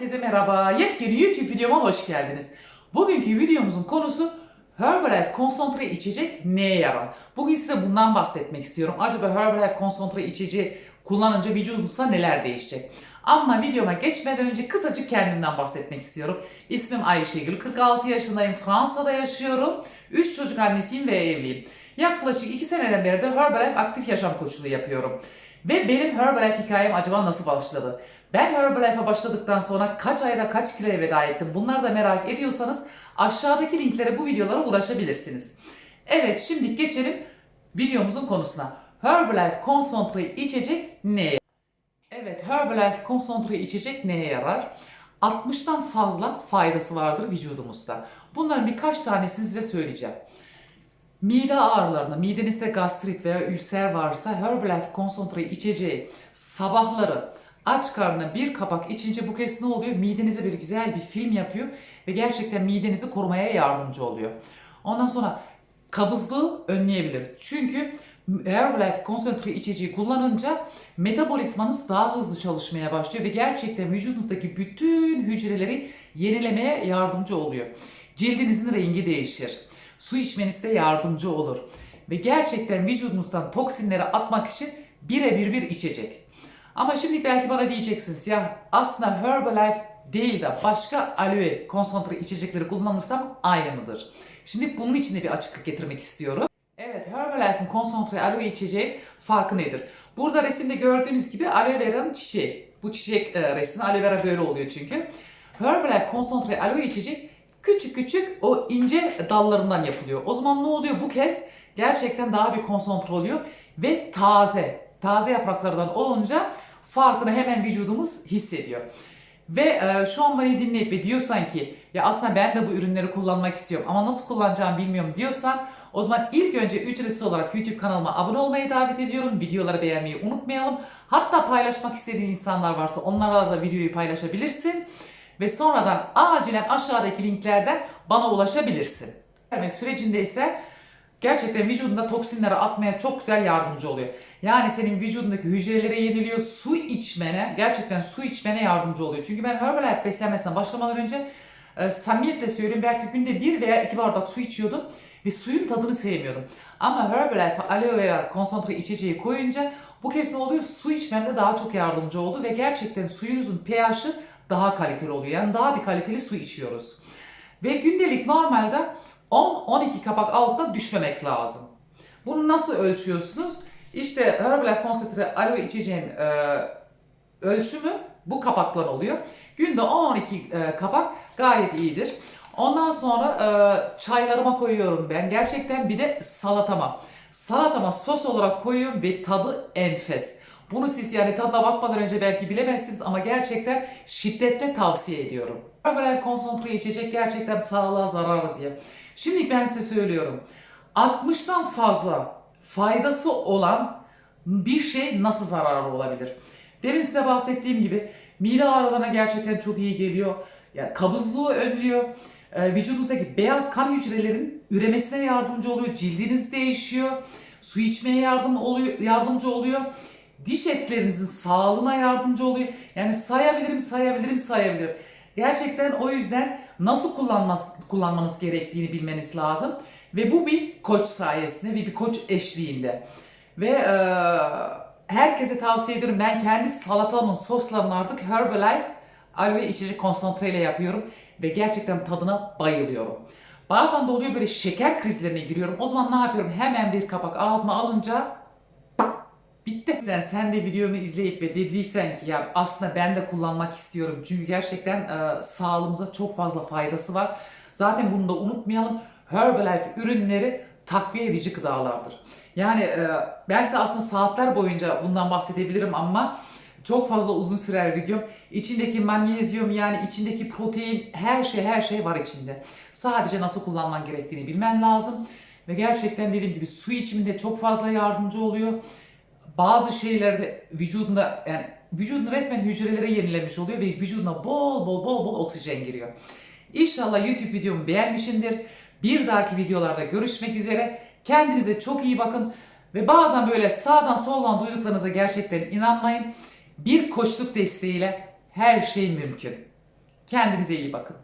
Herkese merhaba. Yepyeni YouTube videoma hoş geldiniz. Bugünkü videomuzun konusu Herbalife konsantre içecek neye yarar? Bugün size bundan bahsetmek istiyorum. Acaba Herbalife konsantre içeceği kullanınca vücudumuzda neler değişecek? Ama videoma geçmeden önce kısacık kendimden bahsetmek istiyorum. İsmim Ayşegül, 46 yaşındayım, Fransa'da yaşıyorum. 3 çocuk annesiyim ve evliyim. Yaklaşık 2 seneden beri de Herbalife aktif yaşam koçluğu yapıyorum. Ve benim Herbalife hikayem acaba nasıl başladı? Ben Herbalife'a başladıktan sonra kaç ayda kaç kiloya veda ettim? Bunları da merak ediyorsanız aşağıdaki linklere bu videolara ulaşabilirsiniz. Evet şimdi geçelim videomuzun konusuna. Herbalife konsantre içecek neye? Evet Herbalife konsantre içecek neye yarar? 60'tan fazla faydası vardır vücudumuzda. Bunların birkaç tanesini size söyleyeceğim. Mide ağrılarına, midenizde gastrit veya ülser varsa Herbalife konsantre içeceği sabahları aç karnına bir kapak içince bu kez ne oluyor? Midenize bir güzel bir film yapıyor ve gerçekten midenizi korumaya yardımcı oluyor. Ondan sonra kabızlığı önleyebilir. Çünkü Herbalife konsantre içeceği kullanınca metabolizmanız daha hızlı çalışmaya başlıyor ve gerçekten vücudunuzdaki bütün hücreleri yenilemeye yardımcı oluyor. Cildinizin rengi değişir. Su içmenizde yardımcı olur. Ve gerçekten vücudunuzdan toksinleri atmak için birebir bir içecek. Ama şimdi belki bana diyeceksiniz ya aslında Herbalife değil de başka aloe konsantre içecekleri kullanırsam aynı mıdır? Şimdi bunun için de bir açıklık getirmek istiyorum. Evet Herbalife'in konsantre aloe içeceği farkı nedir? Burada resimde gördüğünüz gibi aloe vera'nın çiçeği. Bu çiçek e, resmi aloe vera böyle oluyor çünkü. Herbalife konsantre aloe içecek küçük küçük o ince dallarından yapılıyor. O zaman ne oluyor? Bu kez gerçekten daha bir konsantre oluyor ve taze. Taze yapraklardan olunca farkını hemen vücudumuz hissediyor. Ve e, şu an beni dinleyip ve diyorsan ki ya aslında ben de bu ürünleri kullanmak istiyorum ama nasıl kullanacağımı bilmiyorum diyorsan o zaman ilk önce ücretsiz olarak YouTube kanalıma abone olmayı davet ediyorum. Videoları beğenmeyi unutmayalım. Hatta paylaşmak istediğin insanlar varsa onlarla da videoyu paylaşabilirsin. Ve sonradan acilen aşağıdaki linklerden bana ulaşabilirsin. Ve sürecinde ise gerçekten vücudunda toksinleri atmaya çok güzel yardımcı oluyor. Yani senin vücudundaki hücrelere yeniliyor. Su içmene, gerçekten su içmene yardımcı oluyor. Çünkü ben Herbalife beslenmesine başlamadan önce e, samimiyetle söylüyorum belki günde bir veya iki bardak su içiyordum ve suyun tadını sevmiyordum. Ama Herbalife aloe vera konsantre içeceği koyunca bu kez ne oluyor? Su içmemde daha çok yardımcı oldu ve gerçekten suyunuzun pH'i daha kaliteli oluyor. Yani daha bir kaliteli su içiyoruz. Ve gündelik normalde 10-12 kapak altına düşmemek lazım. Bunu nasıl ölçüyorsunuz? İşte Herbalife konsantre aloe içeceğin e, ölçümü bu kapaklar oluyor. Günde 10-12 e, kapak gayet iyidir. Ondan sonra e, çaylarıma koyuyorum ben. Gerçekten bir de salatama. Salatama sos olarak koyuyorum ve tadı enfes. Bunu siz yani tadına bakmadan önce belki bilemezsiniz ama gerçekten şiddetle tavsiye ediyorum. Herbalife konsantre içecek gerçekten sağlığa zararlı diye. Şimdi ben size söylüyorum. 60'tan fazla faydası olan bir şey nasıl zararlı olabilir? Demin size bahsettiğim gibi mide ağrılarına gerçekten çok iyi geliyor. Yani kabızlığı önlüyor. Ee, vücudunuzdaki beyaz kan hücrelerin üremesine yardımcı oluyor. Cildiniz değişiyor. Su içmeye yardım oluyor, yardımcı oluyor. Diş etlerinizin sağlığına yardımcı oluyor. Yani sayabilirim, sayabilirim, sayabilirim. Gerçekten o yüzden nasıl kullanmaz, kullanmanız gerektiğini bilmeniz lazım. Ve bu bir koç sayesinde ve bir koç eşliğinde. Ve e, herkese tavsiye ediyorum. Ben kendi salatamın soslarını artık Herbalife aloe içecek konsantreyle yapıyorum. Ve gerçekten tadına bayılıyorum. Bazen de oluyor böyle şeker krizlerine giriyorum. O zaman ne yapıyorum? Hemen bir kapak ağzıma alınca bitti. Yani sen de videomu izleyip ve dediysen ki ya aslında ben de kullanmak istiyorum. Çünkü gerçekten e, sağlığımıza çok fazla faydası var. Zaten bunu da unutmayalım. Herbalife ürünleri takviye edici gıdalardır. Yani e, ben size aslında saatler boyunca bundan bahsedebilirim ama çok fazla uzun sürer videom. İçindeki magnezyum yani içindeki protein her şey her şey var içinde. Sadece nasıl kullanman gerektiğini bilmen lazım. Ve gerçekten dediğim gibi su içiminde çok fazla yardımcı oluyor. Bazı şeylerde vücudunda yani vücudun resmen hücrelere yenilemiş oluyor ve vücuduna bol bol bol bol oksijen giriyor. İnşallah YouTube videomu beğenmişsindir. Bir dahaki videolarda görüşmek üzere. Kendinize çok iyi bakın. Ve bazen böyle sağdan soldan duyduklarınıza gerçekten inanmayın. Bir koçluk desteğiyle her şey mümkün. Kendinize iyi bakın.